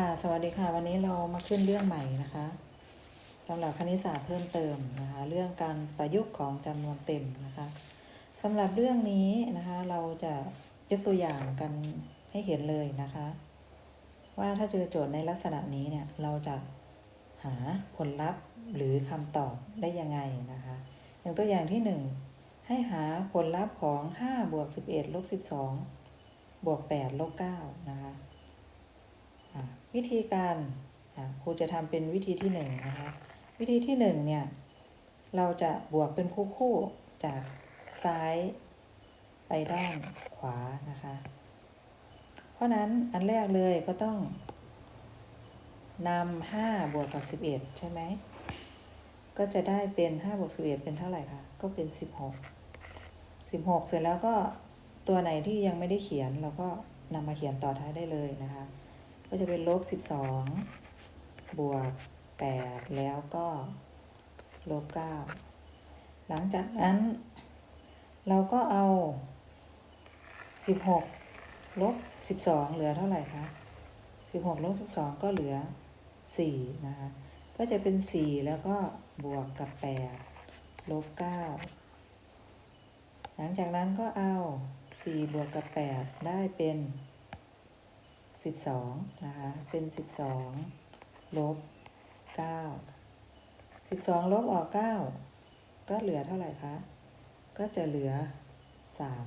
ค่ะสวัสดีค่ะ วันนี้เรามาขึ้นเรื่องใหม่นะคะสำหรับคณิตศาสตร์เพิ่มเติมนะคะเรื่องการประยุกต์ของจำนวนเต็มนะคะสำหรับเรื่องนี้นะคะเราจะยกตัวอย่างกันให้เห็นเลยนะคะ ว่าถ้าเจอโจทย์ในลักษณะนี้เนี่ยเราจะหาผลลัพธ์หรือคำตอบได้ยังไงนะคะ อย่างตัวอย่างที่หนึ่งให้หาผลลัพธ์ของ5บวก11ลบ12บวก8ลบ9นะคะ วิธีการครูจะทำเป็นวิธีที่หนึ่งนะคะวิธีที่หนึ่งเนี่ยเราจะบวกเป็นคู่คู่จากซ้ายไปด้านขวานะคะ เพราะนั้นอันแรกเลยก็ต้องนำห้าบวกกับสิบเอ็ดใช่ไหมก็จะได้เป็นห้าบวกสิบเอ็ดเป็นเท่าไหร่คะก็เป็นสิบหกสิบหกเสร็จแล้วก็ตัวไหนที่ยังไม่ได้เขียนเราก็นำมาเขียนต่อท้ายได้เลยนะคะ ก็จะเป็นลบสิบสองบวกแปดแล้วก็ลบเก้าหลังจากนั้นเราก็เอาสิบหกลบสิบสองเหลือเท่าไหร่คะสิบหกลบสิบสองก็เหลือสี่นะคะ ก็จะเป็นสี่แล้วก็บวกกับแปดลบเก้าหลังจากนั้นก็เอาสี่บวกกับแปดได้เป็น สิบสองนะคะ เป็นสิบสองลบเก้าสิบสองลบออกเก้าก็เหลือเท่าไหร่คะ ก็จะเหลือสาม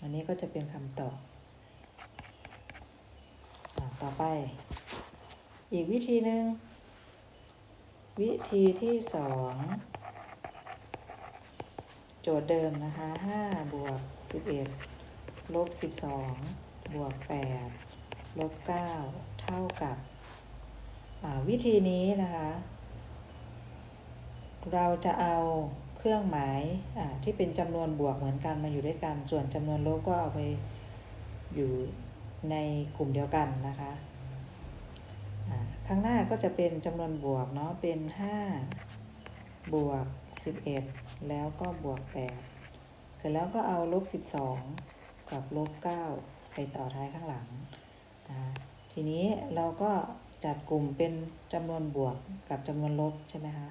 อันนี้ก็จะเป็นคำตอบอต่อไป อีกวิธีหนึ่ง วิธีที่สองโจทย์เดิมนะคะห้าบวกสิบเอ็ดลบสิบสอง บวกแปดลบเก้าเท่ากับวิธีนี้นะคะ เราจะเอาเครื่องหมายที่เป็นจำนวนบวกเหมือนกันมาอยู่ด้วยกัน ส่วนจำนวนลบก็เอาไปอยู่ในกลุ่มเดียวกันนะคะข้างหน้าก็จะเป็นจำนวนบวกเนาะเป็นห้าบวกสิบเอ็ดแล้วก็บวกแปดเสร็จแล้วก็เอาลบสิบสองกับลบเก้า ไปต่อท้ายข้างหลังอ่าทีนี้เราก็จัดกลุ่มเป็นจำนวนบวกกับจำนวนลบใช่ไหมคะ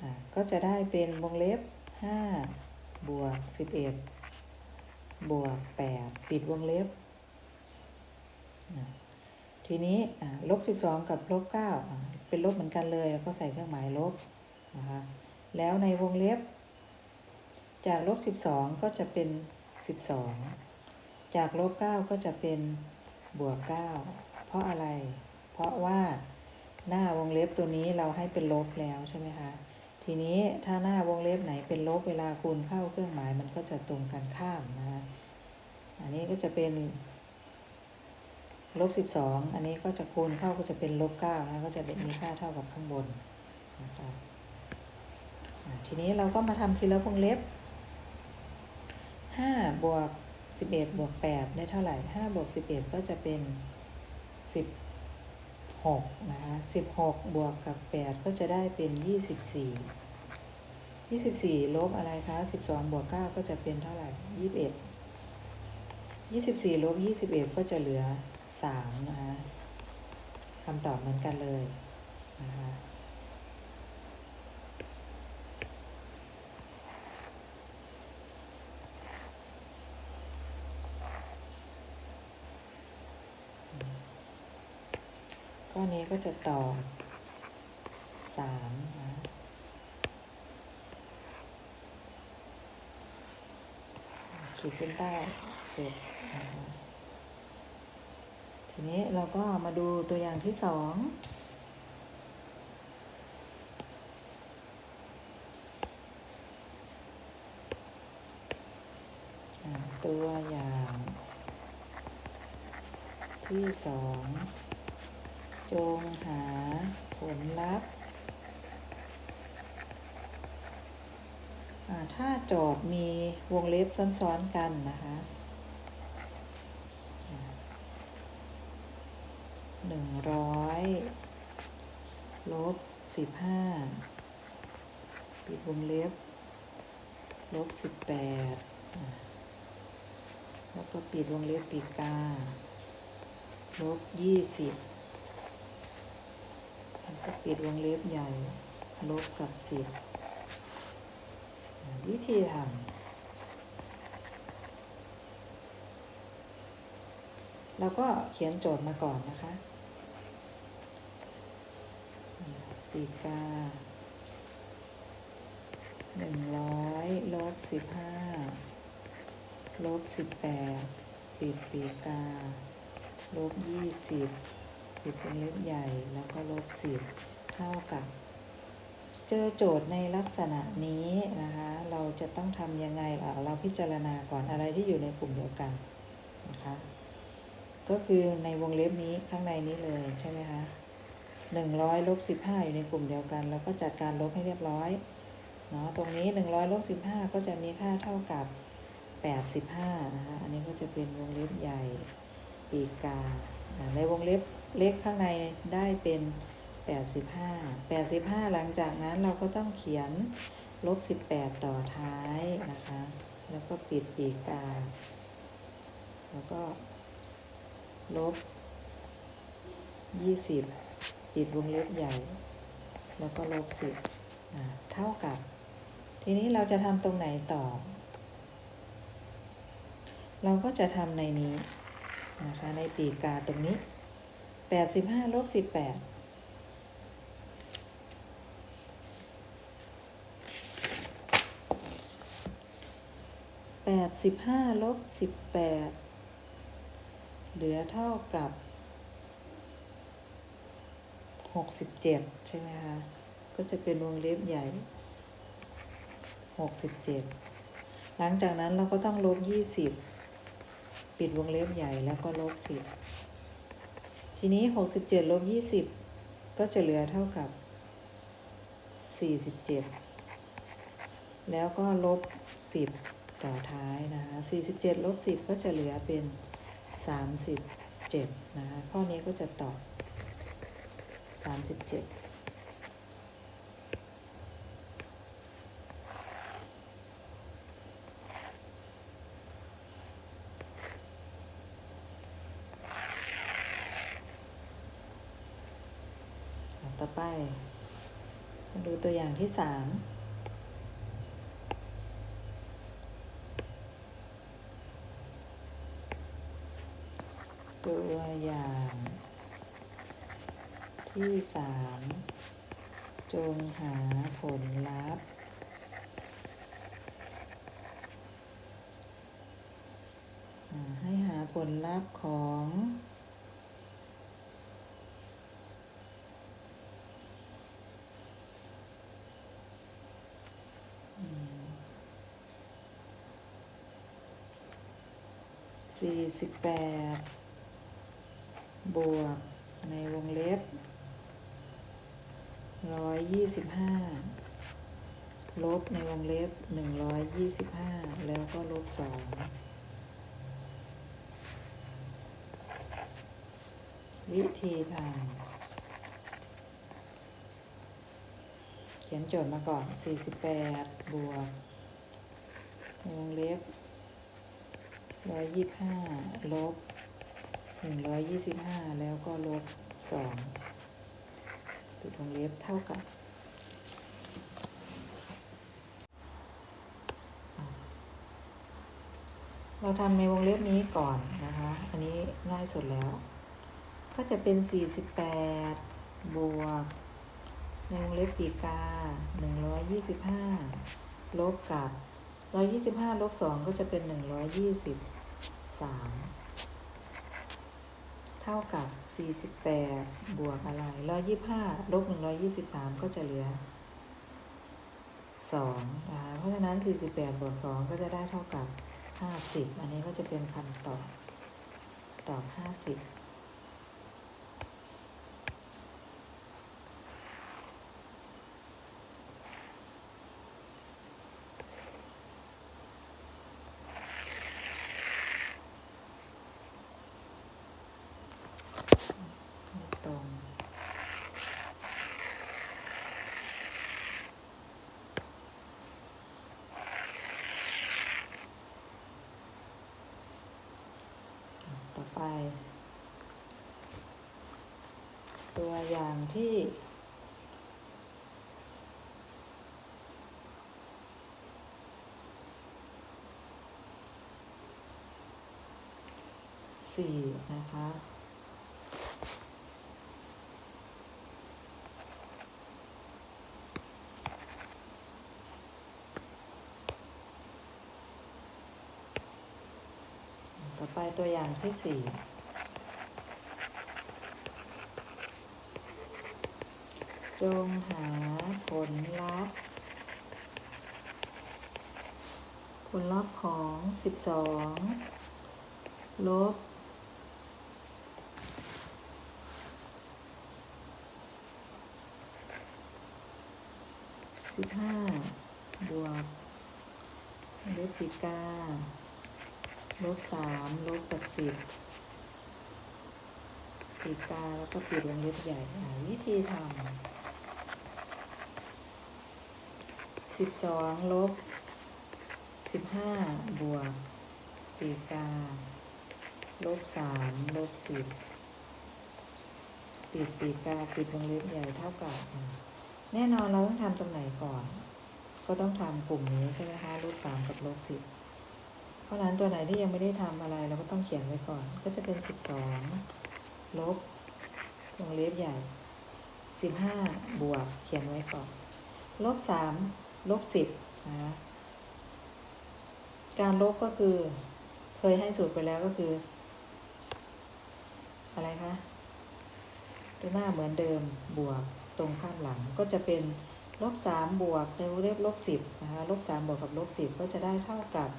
อ่าก็จะได้เป็นวงเล็บห้าบวกสิบเอ็ดบวกแปดปิดวงเล็บ ทีนี้ลบสิบสองกับลบเก้าเป็นลบเหมือนกันเลย แล้วก็ใส่เครื่องหมายลบนะคะแล้วในวงเล็บ จากลบสิบสองก็จะเป็นสิบสอง จากลบเก้าก็จะเป็นบวกเก้าเพราะอะไร เพราะว่าหน้าวงเล็บตัวนี้เราให้เป็นลบแล้วใช่ไหมคะ ทีนี้ถ้าหน้าวงเล็บไหนเป็นลบเวลาคูณเข้าเครื่องหมายมันก็จะตรงกันข้ามนะคะอันนี้ก็จะเป็นลบสิบสองอันนี้ก็จะคูณเข้าก็จะเป็นลบเก้านะก็จะมีค่าเท่ากับข้างบนนะคะอ่าทีนี้เราก็มาทำทีละวงเล็บห้าบวก สิบเอ็ดบวกแปดได้เท่าไหร่ห้าบวกสิบเอ็ดก็จะเป็นสิบหกนะคะสิบหกบวกกับแปดก็จะได้เป็นยี่สิบสี่ยี่สิบสี่ลบอะไรคะสิบสองบวกเก้าก็จะเป็นเท่าไหร่ยี่สิบเอ็ดยี่สิบสี่ลบยี่สิบเอ็ดก็จะเหลือสามนะคะคำตอบเหมือนกันเลยนะคะ ก้อนนี้ก็จะต่อสามนะขีดเส้นใต้เสร็จทีนี้เราก็มาดูตัวอย่างที่สองตัวอย่างที่สอง จงหาผลลัพธ์ถ้าโจทย์มีวงเล็บซ้อนๆกันนะคะหนึ่งร้อยลบสิบห้าปิดวงเล็บลบสิบแปดแล้วก็ปิดวงเล็บปีกกาลบยี่สิบ ก็ปิดวงเล็บใหญ่ ลบกับสิบวิธีทำเราก็เขียนโจทย์มาก่อนนะคะ ปีกาหนึ่งร้อยลบสิบห้าลบสิบแปดปิดปีกา ลบยี่สิบ ปิดเป็นเล็บใหญ่แล้วก็ลบสิบเท่ากับ เจอโจทย์ในลักษณะนี้นะคะ เราจะต้องทำยังไงเราพิจารณาก่อนอะไรที่อยู่ในกลุ่มเดียวกันนะคะ ก็คือในวงเล็บนี้ข้างในนี้เลยใช่ไหมคะหนึ่งร้อยลบสิบห้าอยู่ในกลุ่มเดียวกัน แล้วก็จัดการลบให้เรียบร้อยเนาะตรงนี้หนึ่งร้อยลบสิบห้าก็จะมีค่าเท่ากับแปดสิบห้านะคะอันนี้ก็จะเป็นวงเล็บใหญ่ปีกาในวงเล็บ เล็กข้างในได้เป็น 85 85 หลังจากนั้นเราก็ต้องเขียนลบ 18 ต่อท้ายนะคะ แล้วก็ปิดปีกา แล้วก็ ลบ 20 ปิดวงเล็บใหญ่ แล้วก็ลบ 10 เท่ากับ ทีนี้เราจะทำตรงไหนต่อ เราก็จะทำในนี้นะคะในปีกาตรงนี้ แปดสิบห้าลบสิบแปดแปดสิบห้าลบสิบแปดเหลือเท่ากับหกสิบเจ็ดใช่ไหมคะ ก็จะเป็นวงเล็บใหญ่หกสิบเจ็ดหลังจากนั้นเราก็ต้องลบยี่สิบปิดวงเล็บใหญ่แล้วก็ลบสิบ ทีนี้ 67ลบ20 ก็จะเหลือเท่ากับ 47 แล้วก็ลบ 10 ต่อท้ายนะคะ47ลบ10 ก็จะเหลือเป็น 37 นะคะข้อนี้ก็จะตอบ 37 ต่อไป มาดูตัวอย่างที่สามตัวอย่างที่สามจงหาผลลัพธ์ให้หาผลลัพธ์ของ สี่สิบแปดบวกในวงเล็บร้อยยี่สิบห้าลบในวงเล็บหนึ่งร้อยยี่สิบห้าแล้วก็ลบสองวิธีทำเขียนโจทย์มาก่อนสี่สิบแปดบวกวงเล็บ ร้อยยี่ห้าลบหนึ่งร้อยยี่สิบห้าแล้วก็ลบสองปิดวงเล็บเท่ากับเราทำในวงเล็บนี้ก่อนนะคะ อันนี้ง่ายสุดแล้ว ก็จะเป็น 48 บวก ในวงเล็บปีกา 125 ลบกับ 125 ลบ 2 ก็จะเป็น 3 เท่ากับ 48 บวกอะไร 125 ลบ 123 ก็จะเหลือ 2 นะคะ เพราะฉะนั้น 48 บวก 2 ก็จะได้เท่ากับ 50 อันนี้ก็จะเป็นคำตอบ ตอบ 50 ไม่ตรงต่อไป ตัว อย่างที่ สี่นะคะต่อไปตัวอย่างที่สี่ จงหาผลลัพธ์ ผลลัพธ์ของสิบสองลบสิบห้าบวกลบปีกาลบสามลบกับสิบปีกาแล้วก็ปิดวงเล็บใหญ่วิธีทำ สิบสองลบสิบห้าบวกปีกาลบสามลบสิบปิดปีกาปิดวงเล็บใหญ่เท่ากับ แน่นอนเราต้องทำตรงไหนก่อน ก็ต้องทำกลุ่มนี้ใช่ไหมคะลบสามกับลบสิบเพราะนั้นตัวไหนที่ยังไม่ได้ทำอะไรเราก็ต้องเขียนไว้ก่อน ก็จะเป็นสิบสองลบวงเล็บใหญ่สิบห้าบวกเขียนไว้ก่อนลบสาม ลบสิบนะการลบก็คือ เคยให้สูตรไปแล้วก็คือ อะไรคะตัวหน้าเหมือนเดิมบวกตรงข้ามหลังก็จะเป็นลบสามบวกในวงเล็บลบสิบนะคะลบสามบวกกับลบสิบก็จะได้เท่ากับ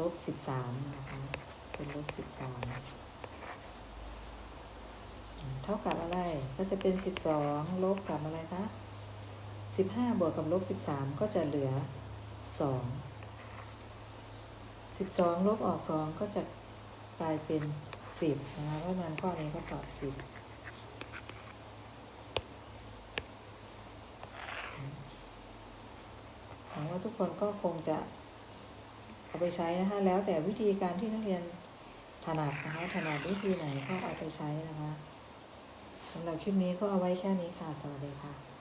ลบสิบสามนะคะเป็นลบสิบสามเท่ากับอะไรก็จะเป็นสิบสองลบกับอะไรคะ สิบห้าบวกกับลบสิบสามก็จะเหลือสองสิบสองลบออกสองก็จะกลายเป็นสิบนะคะเพราะนั้นข้อนี้ก็ตอบสิบหวังว่าทุกคนก็คงจะเอาไปใช้นะคะ แล้วแต่วิธีการที่นักเรียนถนัดนะคะ ถนัดวิธีไหนก็เอาไปใช้นะคะสำหรับคลิปนี้ก็เอาไว้แค่นี้ค่ะ สวัสดีค่ะ